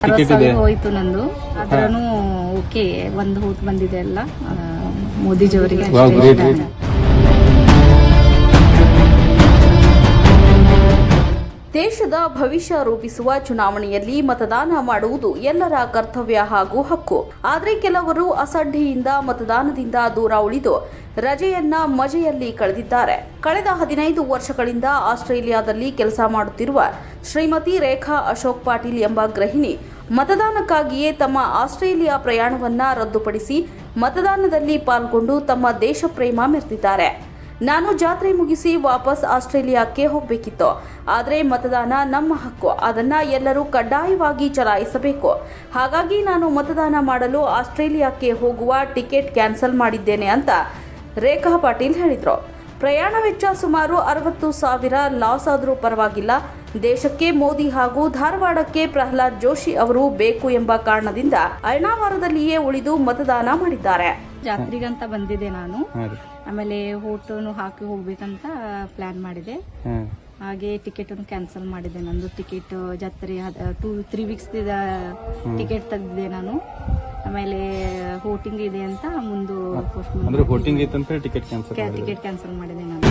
ಹೋಯ್ತು ನಂದು. ಅದ್ರೂ ಓಕೆ ಒಂದು ಹೋಟ್ ಬಂದಿದೆ ಎಲ್ಲ. ಮೋದಿಜಿ ಮೋದಿಜಿಯವರಿಗೆ ದೇಶದ ಭವಿಷ್ಯ ರೂಪಿಸುವ ಚುನಾವಣೆಯಲ್ಲಿ ಮತದಾನ ಮಾಡುವುದು ಎಲ್ಲರ ಕರ್ತವ್ಯ ಹಾಗೂ ಹಕ್ಕು. ಆದರೆ ಕೆಲವರು ಅಸಡ್ಡೆಯಿಂದ ಮತದಾನದಿಂದ ದೂರ ಉಳಿದು ರಜೆಯನ್ನ ಮಜೆಯಲ್ಲಿ ಕಳೆದಿದ್ದಾರೆ. ಕಳೆದ ಹದಿನೈದು ವರ್ಷಗಳಿಂದ ಆಸ್ಟ್ರೇಲಿಯಾದಲ್ಲಿ ಕೆಲಸ ಮಾಡುತ್ತಿರುವ ಶ್ರೀಮತಿ ರೇಖಾ ಅಶೋಕ್ ಪಾಟೀಲ್ ಎಂಬ ಗೃಹಿಣಿ ಮತದಾನಕ್ಕಾಗಿಯೇ ತಮ್ಮ ಆಸ್ಟ್ರೇಲಿಯಾ ಪ್ರಯಾಣವನ್ನ ರದ್ದುಪಡಿಸಿ ಮತದಾನದಲ್ಲಿ ಪಾಲ್ಗೊಂಡು ತಮ್ಮ ದೇಶ ಪ್ರೇಮ ಮೆರೆದಿದ್ದಾರೆ. ನಾನು ಜಾತ್ರೆ ಮುಗಿಸಿ ವಾಪಸ್ ಆಸ್ಟ್ರೇಲಿಯಾಕ್ಕೆ ಹೋಗಬೇಕಿತ್ತು. ಆದರೆ ಮತದಾನ ನಮ್ಮ ಹಕ್ಕು. ಅದನ್ನು ಎಲ್ಲರೂ ಕಡ್ಡಾಯವಾಗಿ ಚಲಾಯಿಸಬೇಕು. ಹಾಗಾಗಿ ನಾನು ಮತದಾನ ಮಾಡಲು ಆಸ್ಟ್ರೇಲಿಯಾಕ್ಕೆ ಹೋಗುವ ಟಿಕೆಟ್ ಕ್ಯಾನ್ಸಲ್ ಮಾಡಿದ್ದೇನೆ ಅಂತ ರೇಖಾ ಪಾಟೀಲ್ ಹೇಳಿದರು. ಪ್ರಯಾಣ ವೆಚ್ಚ ಸುಮಾರು ಅರವತ್ತು ಸಾವಿರ ಲಾಸ್ ಆದರೂ ಪರವಾಗಿಲ್ಲ. ದೇಶಕ್ಕೆ ಮೋದಿ ಹಾಗೂ ಧಾರವಾಡಕ್ಕೆ ಪ್ರಹ್ಲಾದ್ ಜೋಶಿ ಅವರು ಬೇಕು ಎಂಬ ಕಾರಣದಿಂದ ಅಳ್ನಾವಾರದಲ್ಲಿಯೇ ಉಳಿದು ಮತದಾನ ಮಾಡಿದ್ದಾರೆ. ಜಾತ್ರೆಗಂತ ಬಂದಿದೆ ನಾನು. ಆಮೇಲೆ ಹೋಟೋನು ಹಾಕಿ ಹೋಗ್ಬೇಕಂತ ಪ್ಲಾನ್ ಮಾಡಿದೆ. ಹಾಗೆ ಟಿಕೆಟ್ ಕ್ಯಾನ್ಸಲ್ ಮಾಡಿದೆ ನಂದು ಟಿಕೆಟ್ ಜಾತ್ರೆ ಟೂ ತ್ರೀ ವೀಕ್ಸ್ ಟಿಕೆಟ್ ತೆಗ್ದಿದೆ ನಾನು. ಆಮೇಲೆ ಹೋಟಿಂಗ್ ಇದೆ ಅಂತ ಮುಂದೆ ಟಿಕೆಟ್ ಕ್ಯಾನ್ಸಲ್ ಮಾಡಿದೆ ನಾನು.